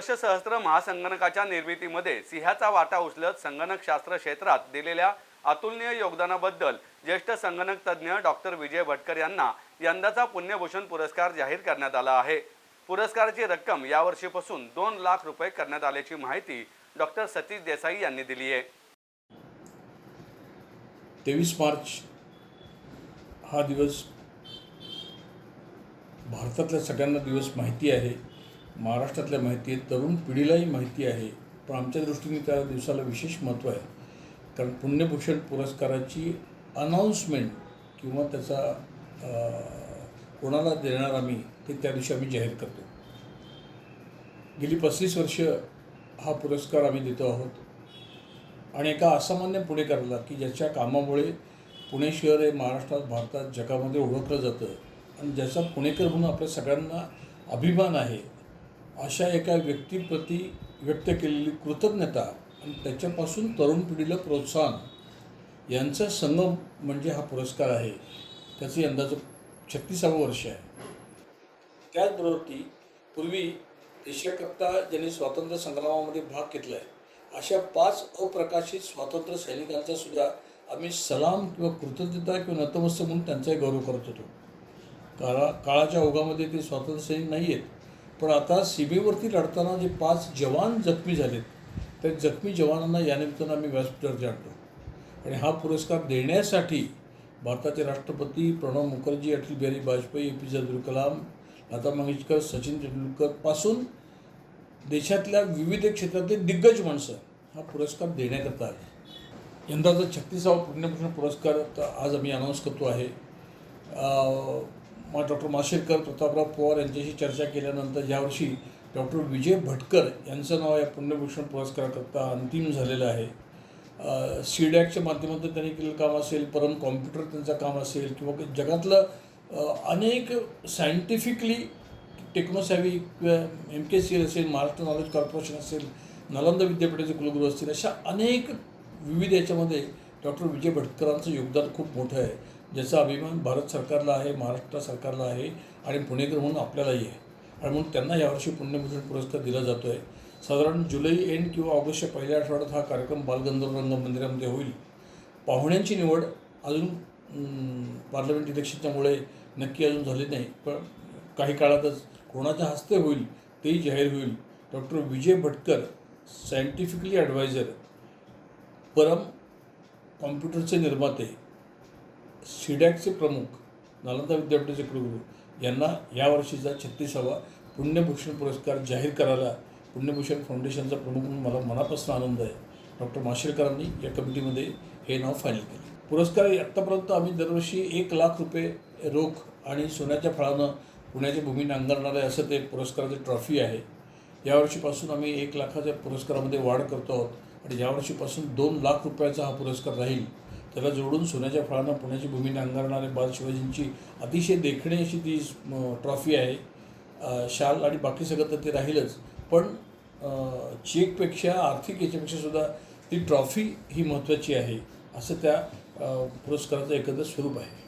दशसहस्त्र महासंगणकाच्या निर्मितीमध्ये सिंहाचा वाटा उचलत संगणकशास्त्र क्षेत्रात दिलेल्या अतुलनीय योगदानाबद्दल ज्येष्ठ संगणक तज्ज्ञ डॉक्टर विजय भटकर यांना यंदाचा पुण्यभूषण पुरस्कार जाहीर करण्यात आला आहे. पुरस्काराची रक्कम यावर्षीपासून दोन लाख रुपये करण्यात आल्याची माहिती डॉक्टर सतीश देसाई यांनी दिली आहे. तेवीस मार्च हा दिवस भारतातल्या सगळ्यांना दिवस माहिती आहे. महाराष्ट्रातल्या माहिती आहे तरुण पिढीलाही माहिती आहे पण आमच्या दृष्टीने त्या दिवसाला विशेष महत्त्व आहे. कारण पुण्यभूषण पुरस्काराची अनाऊन्समेंट किंवा त्याचा कोणाला देणार आम्ही ते त्या दिवशी आम्ही जाहीर करतो. गेली पस्तीस वर्ष हा पुरस्कार आम्ही देतो आहोत. आणि एका असामान्य पुणेकराला की ज्याच्या कामामुळे पुणे शहर हे महाराष्ट्रात भारतात जगामध्ये ओळखलं जातं. आणि ज्याचा पुणेकर म्हणून आपल्या सगळ्यांना अभिमान आहे अशा एका व्यक्तीप्रती व्यक्त केलेली कृतज्ञता आणि त्याच्यापासून तरुण पिढीला प्रोत्साहन यांचा संगम म्हणजे हा पुरस्कार आहे. त्याचं यंदाचं छत्तीसावं वर्ष आहे. त्याचबरोबर ती पूर्वी देशाकरता ज्यांनी स्वातंत्र्य संग्रामामध्ये भाग घेतला आहे अशा पाच अप्रकाशित स्वातंत्र्य सैनिकांचा सुद्धा आम्ही सलाम किंवा कृतज्ञता किंवा नतमस्तक म्हणून त्यांचाही गौरव करत होतो. काळा काळाच्या ओघामध्ये ते स्वातंत्र्य सैनिक नाही आहेत पण आता सीमेवरती लढताना जे पाच जवान जखमी झालेत त्या जखमी जवानांना यानिमित्तानं आम्ही व्यासपीठावर आणतो आणि हा पुरस्कार देण्यासाठी भारताचे राष्ट्रपती Pranab Mukherjee Atal Bihari Vajpayee A P J Abdul Kalam Lata Mangeshkar Sachin तेंडुलकरपासून देशातल्या विविध क्षेत्रातले दिग्गज माणसं हा पुरस्कार देण्याकरता आले. यंदाचा छत्तीसावा पुण्यभूषण पुरस्कार आज आम्ही अनाऊन्स करतो आहे. मा डॉक्टर माशेलकर प्रतापराव पवार यांच्याशी चर्चा केल्यानंतर यावर्षी डॉक्टर विजय भटकर यांचं नाव या पुण्यभूषण पुरस्काराकरता अंतिम झालेलं आहे. सी डॅकच्या माध्यमातून त्यांनी केलेलं काम असेल परम कॉम्प्युटर त्यांचं काम असेल किंवा जगातलं अनेक सायंटिफिकली टेक्नोसॅव्ही किंवा एम के सी एल असेल महाराष्ट्र नॉलेज कॉर्पोरेशन असेल नालंदा विद्यापीठाचे कुलगुरू असतील अशा अनेक विविध याच्यामध्ये डॉक्टर विजय भटकरांचं योगदान खूप मोठं आहे. ज्याचा अभिमान भारत सरकारला आहे महाराष्ट्र सरकारला आहे आणि पुणेकर म्हणून आपल्यालाही आहे. आणि म्हणून त्यांना यावर्षी पुण्यभूषण पुरस्कार दिला जातो आहे साधारण जुलै एंड किंवा ऑगस्टच्या पहिल्या आठवड्यात हा कार्यक्रम बालगंधर्व रंग मंदिरामध्ये होईल. पाहुण्यांची निवड अजून पार्लमेंट इलेक्शनच्यामुळे नक्की अजून झाली नाही. पण काही काळातच कोणाच्या हस्ते होईल तेही जाहीर होईल. Doctor Vijay Bhatkar scientifically adviser Param कॉम्प्युटरचे निर्माते सिडॅकचे प्रमुख नालंदा विद्यापीठाचे कुलगुरू यांना यावर्षीचा छत्तीसावा पुण्यभूषण पुरस्कार जाहीर करायला पुण्यभूषण फाउंडेशनचा प्रमुख म्हणून मला मनापासून आनंद आहे. डॉक्टर माशेलकरांनी या कमिटीमध्ये हे नाव फायनल केले. पुरस्कार आत्तापर्यंत आम्ही दरवर्षी एक लाख रुपये रोख आणि सोन्याच्या फळानं पुण्याच्या भूमीने नांगरणार आहे असं ते पुरस्काराची ट्रॉफी आहे. यावर्षीपासून आम्ही एक लाखाच्या पुरस्कारामध्ये वाढ करतो आहोत आणि यावर्षीपासून दोन लाख रुपयाचा हा पुरस्कार राहील. त्याला जोडून सोन्याच्या फळांना पुण्याची भूमी नांगरणारे बाल शिवाजींची अतिशय देखणी अशी ती ट्रॉफी आहे. शाल आणि बाकी सगळं तर ते राहीलच. पण चेकपेक्षा आर्थिक याच्यापेक्षा सुद्धा ती ट्रॉफी ही महत्त्वाची आहे. असं त्या पुरस्काराचं एकंदर स्वरूप आहे.